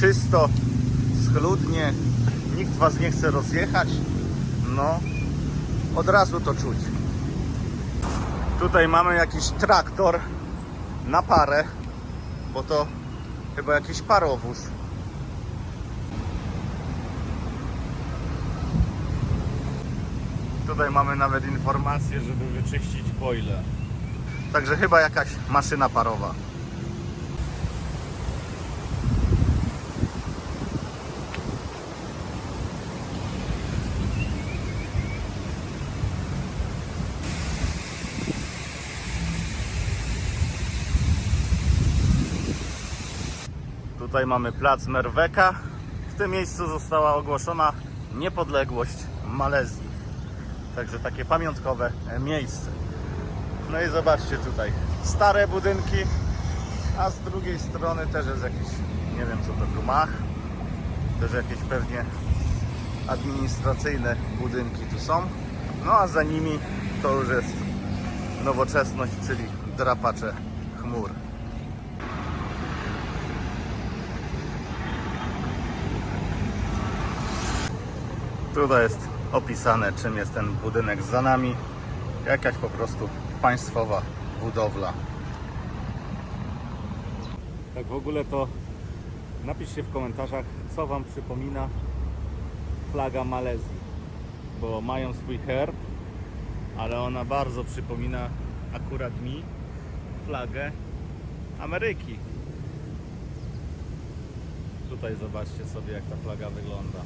czysto, schludnie, nikt Was nie chce rozjechać. No, od razu to czuć. Tutaj mamy jakiś traktor na parę, bo to chyba jakiś parowóz. Tutaj mamy nawet informację, żeby wyczyścić boiler. Także chyba jakaś maszyna parowa. Tutaj mamy plac Merweka. W tym miejscu została ogłoszona niepodległość Malezji. Także takie pamiątkowe miejsce. No i zobaczcie tutaj, stare budynki, a z drugiej strony też jest jakiś, nie wiem co to gmach, też jakieś pewnie administracyjne budynki tu są. No a za nimi to już jest nowoczesność, czyli drapacze chmur. Tutaj jest opisane, czym jest ten budynek za nami. Jakaś po prostu państwowa budowla. Tak w ogóle to napiszcie w komentarzach, co Wam przypomina flaga Malezji. Bo mają swój herb, ale ona bardzo przypomina akurat mi flagę Ameryki. Tutaj zobaczcie sobie jak ta flaga wygląda.